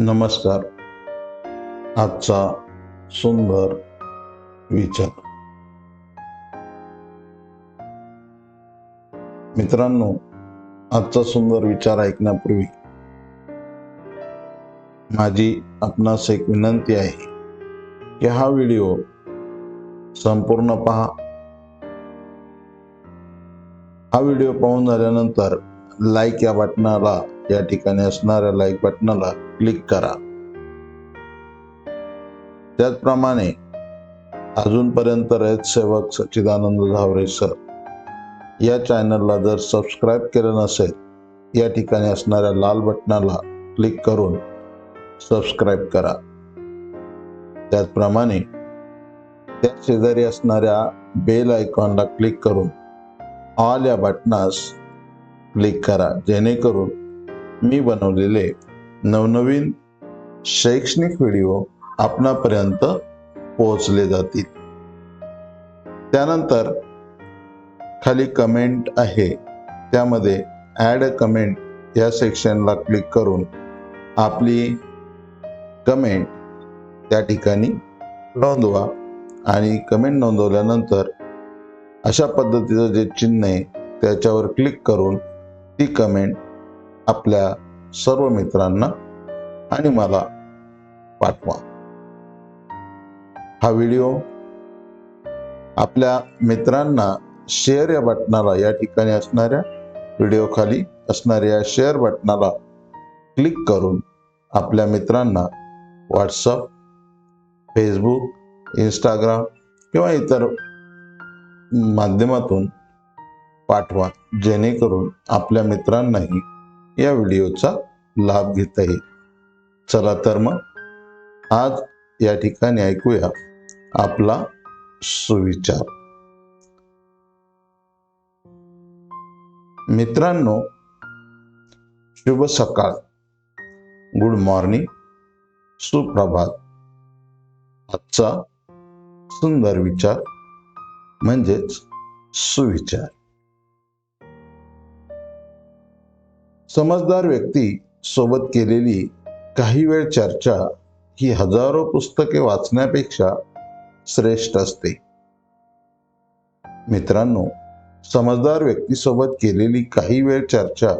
नमस्कार. आजचा सुंदर विचार. मित्रांनो आजचा सुंदर विचार ऐकण्यापूर्वी माझी आपणास एक विनंती आहे की हा व्हिडिओ संपूर्ण पहा. हा व्हिडिओ पाहून झाल्यानंतर लाईक या बटनाला या ठिकाणी असणाऱ्या लाईक बटनाला क्लिक करा. त्याचप्रमाणे अजूनपर्यंत रयत सेवक सच्चिदानंद झावरे सर या चॅनलला जर सबस्क्राईब केलं नसेल या ठिकाणी असणाऱ्या लाल बटनाला क्लिक करून सबस्क्राईब करा. त्याचप्रमाणे त्या शेजारी असणाऱ्या बेल आयकॉनला क्लिक करून ऑल या बटनास क्लिक करा जेणेकरून मी बनवलेले नवनवीन शैक्षणिक व्हिडिओ आपणापर्यंत पोहोचले जातील. त्यानंतर खाली कमेंट आहे. त्यामध्ये ॲड अ कमेंट या सेक्शनला क्लिक करून आपली कमेंट त्या ठिकाणी नोंदवा आणि कमेंट नोंदवल्यानंतर अशा पद्धतीचं जे चिन्ह आहे त्याच्यावर क्लिक करून ती कमेंट आपल्या सर्व मित्रांना आणि मला पाठवा. हा व्हिडिओ आपल्या मित्रांना शेअर या बटणाला या ठिकाणी असणाऱ्या व्हिडिओ खाली असणाऱ्या शेअर बटणाला क्लिक करून आपल्या मित्रांना व्हॉट्सअप फेसबुक इंस्टाग्राम किंवा इतर माध्यमातून पाठवा. जेणेकरून आपल्या मित्रांनाही या व्हिडिओचा लाभ घेता येईल चला तर मग आज या ठिकाणी ऐकूया आपला सुविचार. मित्रांनो शुभ सकाळ. Good morning. सुप्रभात. आजचा सुंदर विचार म्हणजेच सुविचार. समजदार व्यक्ती सोबत केलेली काही वेळ चर्चा ही हजारो पुस्तके वाचण्यापेक्षा श्रेष्ठ असते. मित्रांनो समजदार व्यक्तीसोबत केलेली काही वेळ चर्चा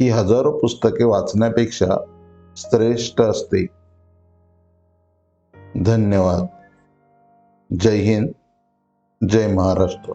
ही हजारो पुस्तके वाचण्यापेक्षा श्रेष्ठ असते. धन्यवाद. जय हिंद. जय महाराष्ट्र.